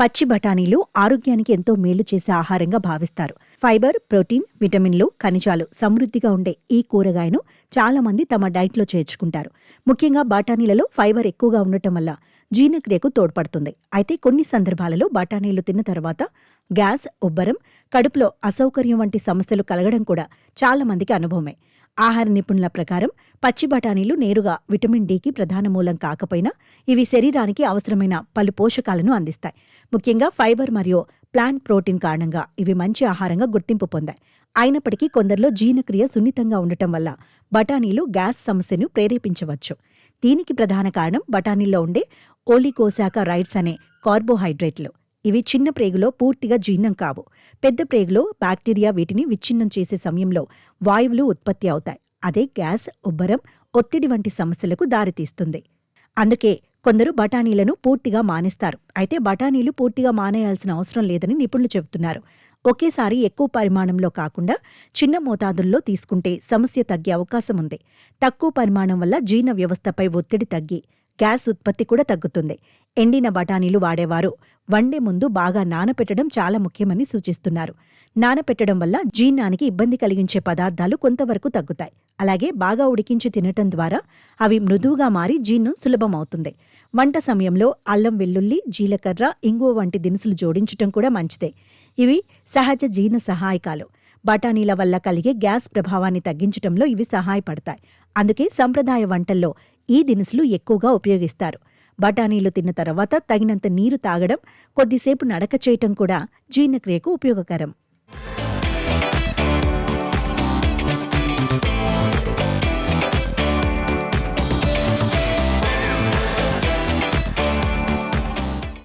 పచ్చి బఠానీలు ఆరోగ్యానికి ఎంతో మేలు చేసే ఆహారంగా భావిస్తారు. ఫైబర్ ప్రోటీన్ విటమిన్లు ఖనిజాలు సమృద్ధిగా ఉండే ఈ కూరగాయను చాలా మంది తమ డైట్లో చేర్చుకుంటారు. ముఖ్యంగా బఠానీలలో ఫైబర్ ఎక్కువగా ఉండటం వల్ల జీర్ణక్రియకు తోడ్పడుతుంది. అయితే కొన్ని సందర్భాలలో బఠానీలు తిన్న తర్వాత గ్యాస్ ఉబ్బరం కడుపులో అసౌకర్యం వంటి సమస్యలు కలగడం కూడా చాలా మందికి అనుభవమే. ఆహార నిపుణుల ప్రకారం పచ్చి బఠానీలు నేరుగా విటమిన్ డికి ప్రధాన మూలం కాకపోయినా ఇవి శరీరానికి అవసరమైన పలు పోషకాలను అందిస్తాయి. ముఖ్యంగా ఫైబర్ మరియు ప్లాంట్ ప్రోటీన్ కారణంగా ఇవి మంచి ఆహారంగా గుర్తింపు పొందాయి. అయినప్పటికీ కొందరిలో జీర్ణక్రియ సున్నితంగా ఉండటం వల్ల బఠానీలు గ్యాస్ సమస్యను ప్రేరేపించవచ్చు. దీనికి ప్రధాన కారణం బఠానీల్లో ఉండే ఓలికోసాకరైడ్స్ అనే కార్బోహైడ్రేట్లు. ఇవి చిన్న ప్రేగులో పూర్తిగా జీర్ణం కావు. పెద్ద ప్రేగులో బ్యాక్టీరియా వీటిని విచ్ఛిన్నం చేసే సమయంలో వాయువులు ఉత్పత్తి అవుతాయి. అదే గ్యాస్ ఉబ్బరం ఒత్తిడి వంటి సమస్యలకు దారితీస్తుంది. అందుకే కొందరు బఠానీలను పూర్తిగా మానేస్తారు. అయితే బఠానీలు పూర్తిగా మానేయాల్సిన అవసరం లేదని నిపుణులు చెబుతున్నారు. ఒకేసారి ఎక్కువ పరిమాణంలో కాకుండా చిన్న మోతాదుల్లో తీసుకుంటే సమస్య తగ్గే అవకాశం ఉంది. తక్కువ పరిమాణం వల్ల జీర్ణ వ్యవస్థపై ఒత్తిడి తగ్గి గ్యాస్ ఉత్పత్తి కూడా తగ్గుతుంది. ఎండిన బఠానీలు వాడేవారు. వండే ముందు బాగా నానపెట్టడం చాలా ముఖ్యమని సూచిస్తున్నారు. నానపెట్టడం వల్ల జీర్ణానికి ఇబ్బంది కలిగించే పదార్థాలు కొంతవరకు తగ్గుతాయి. అలాగే బాగా ఉడికించి తినటం ద్వారా అవి మృదువుగా మారి జీర్ణం సులభమవుతుంది. వంట సమయంలో అల్లం వెల్లుల్లి జీలకర్ర ఇంగువ వంటి దినుసులు జోడించటం కూడా మంచిదే. ఇవి సహజ జీర్ణ సహాయకాలు. బఠానీల వల్ల కలిగే గ్యాస్ ప్రభావాన్ని తగ్గించటంలో ఇవి సహాయపడతాయి. అందుకే సంప్రదాయ వంటల్లో ఈ దినుసులు ఎక్కువగా ఉపయోగిస్తారు. బఠానీలు తిన్న తర్వాత తగినంత నీరు తాగడం కొద్దిసేపు నడక చేయటం కూడా జీర్ణక్రియకు ఉపయోగకరం.